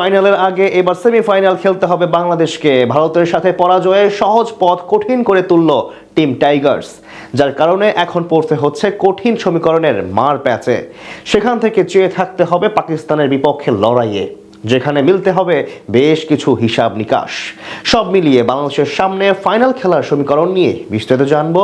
ফাইনালের আগে এবার সেমিফাইনাল খেলতে হবে বাংলাদেশকে। ভারতের সাথে পরাজয়ে সহজ পথ কঠিন করে তুলল টিম টাইগার্স, যার কারণে এখন পড়তে হচ্ছে কঠিন সমীকরণের মার প্যাচে। সেখান থেকে চেয়ে থাকতে হবে পাকিস্তানের বিপক্ষে লড়াইয়ে, যেখানে মিলতে হবে বেশ কিছু হিসাব নিকাশ। সব মিলিয়ে বাংলাদেশের সামনে ফাইনাল খেলার সমীকরণ নিয়ে বিস্তারিত জানব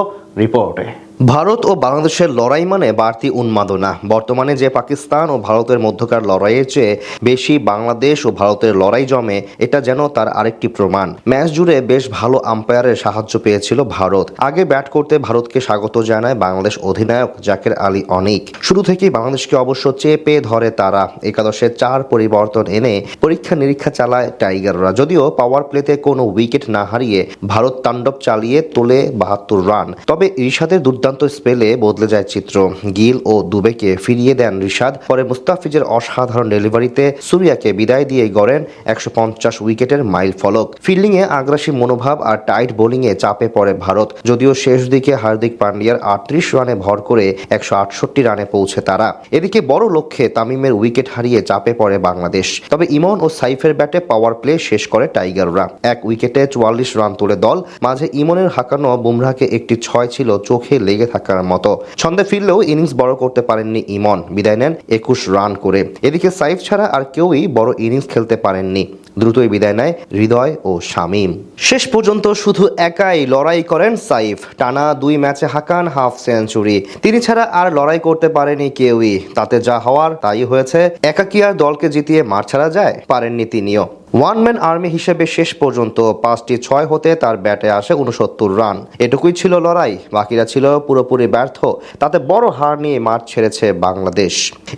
রিপোর্টে। ভারত ও বাংলাদেশের লড়াই মানে বাড়তি উন্মাদনা। বর্তমানে যে পাকিস্তান ও ভারতের মধ্যকার লড়াইয়ের চেয়ে বেশি বাংলাদেশ ও ভারতের লড়াই জমে, এটা যেন তার আরেকটি প্রমাণ। ম্যাচ জুড়ে বেশ ভালো আম্পায়ারের সাহায্য পেয়েছিল ভারত। আগে ব্যাট করতে ভারতকে স্বাগত জানায় বাংলাদেশ অধিনায়ক জাকের আলী অনিক। শুরু থেকেই বাংলাদেশকে অবশ্য চেপে ধরে তারা। একাদশে চার পরিবর্তন এনে পরীক্ষা নিরীক্ষা চালায় টাইগাররা। যদিও পাওয়ার প্লেতে কোনো উইকেট না হারিয়ে ভারত তাণ্ডব চালিয়ে তোলে বাহাত্তর রান তবে রিশাদের দুর্দান্ত স্পেলে বদলে যায় চিত্র। গিল ও দুবেকে ফিরিয়ে দেন রিশাদ। পরে মুস্তাফিজের অসাধারণ ডেলিভারিতে সুরিয়াকে বিদায় দিয়ে গড়েন একশো পঞ্চাশ উইকেটের মাইল ফলক। ফিল্ডিংয়ে আগ্রাসী মনোভাব আর টাইট বোলিংয়ে চাপে পড়ে ভারত। যদিও শেষ দিকে হার্দিক পান্ডিয়ার আটত্রিশ রানে ভর করে একশো আটষট্টি রানে পৌঁছে তারা। এদিকে বড় লক্ষ্যে তামিমের উইকেট হারিয়ে চাপে পড়ে বাংলাদেশ। তবে ইমন ও সাইফের ব্যাটে পাওয়ার প্লে শেষ করে টাইগাররা। এক উইকেটে চুয়াল্লিশ রান তুলে দল। মাঝে ইমনের হাঁকানো বুমরাহকে একটি ছয় ছিল চোখে লেগে থাকার মতো। ছন্দে ফিরলেও ইনিংস বড় করতে পারেননি ইমন। বিদায় নেন একুশ রান করে। এদিকে সাইফ ছাড়া আর কেউই বড় ইনিংস খেলতে পারেননি। দ্রুতই বিদায় নেয় হৃদয় ও শামীম। শেষ পর্যন্ত শুধু একাই লড়াই করেন সাইফ। টানা দুই ম্যাচে হাঁকান হাফ সেঞ্চুরি। তিনি ছাড়া আর লড়াই করতে পারেনি কেউই। তাতে যা হওয়ার, তাই হয়েছে। একাকি আর দলকে জিতিয়ে মার ছাড়া যায়, পারেননি তিনিও। ওয়ান ম্যান আর্মি হিসেবে শেষ পর্যন্ত পাঁচটি ছয় হতে তার ব্যাটে আসে উনসত্তর রান। এটুকুই ছিল লড়াই, বাকিরা ছিল পুরোপুরি ব্যর্থ। তাতে বড় হার নিয়ে মাঠ ছেড়েছে বাংলাদেশ।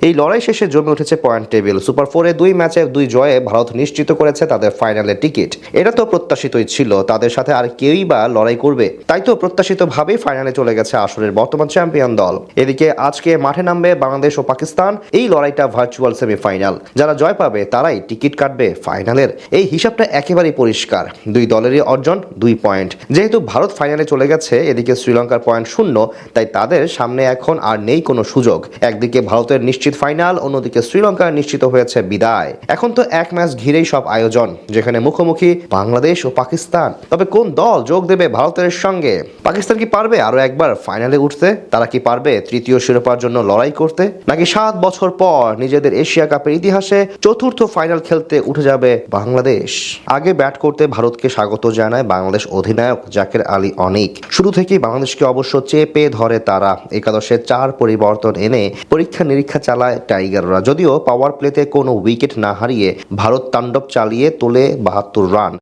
এই লড়াই শেষে জমে উঠেছে পয়েন্ট টেবিল। সুপার ফোরে দুই ম্যাচে দুই জয়ে ভারত নিশ্চিত করেছে তাদের ফাইনালের টিকিট। এটা তো প্রত্যাশিতই ছিল, তাদের সাথে আর কেউই বা লড়াই করবে। তাই তো প্রত্যাশিতভাবেই ফাইনালে চলে গেছে আসরের বর্তমান চ্যাম্পিয়ন দল। এদিকে আজকে মাঠে নামবে বাংলাদেশ ও পাকিস্তান, এই লড়াইটা ভার্চুয়াল সেমিফাইনাল। যারা জয় পাবে, তারাই টিকিট কাটবে ফাইনালের। এই হিসাবটা একেবারেই পরিষ্কার। দুই দলেরই অর্জন, দুই পয়েন্ট। যেহেতু ভারত ফাইনালে চলে গেছে, এদিকে শ্রীলঙ্কার পয়েন্ট শূন্য, তাই তাদের সামনে এখন আর নেই কোনো সুযোগ। একদিকে ভারতের নিশ্চিত ফাইনাল, অন্যদিকে শ্রীলঙ্কার নিশ্চিত হয়েছে বিদায়। এখন তো এক ম্যাচ ঘিরেই সব আয়োজন, যেখানে মুখোমুখি বাংলাদেশ ও পাকিস্তান। তবে কোন দল যোগ দেবে ভারতের সঙ্গে? পাকিস্তান কি পারবে আরও একবার ফাইনালে উঠতে? তারা কি পারবে তৃতীয় শিরোপার জন্য লড়াই করতে? নাকি সাত বছর পর নিজেদের এশিয়া কাপের ইতিহাসে চতুর্থ ফাইনাল খেলতে উঠে যাবে বাংলাদেশ? আগে ব্যাট করতে ভারতকে স্বাগত জানায় বাংলাদেশ অধিনায়ক জাকের আলী অনিক। শুরু থেকেই বাংলাদেশকে অবশ্য চেপে ধরে তারা। একাদশে চার পরিবর্তন এনে পরীক্ষা নিরীক্ষা চালায় টাইগাররা। যদিও পাওয়ার প্লেতে কোনো উইকেট না হারিয়ে ভারত তাণ্ডব চালিয়ে তোলে বাহাত্তর রান।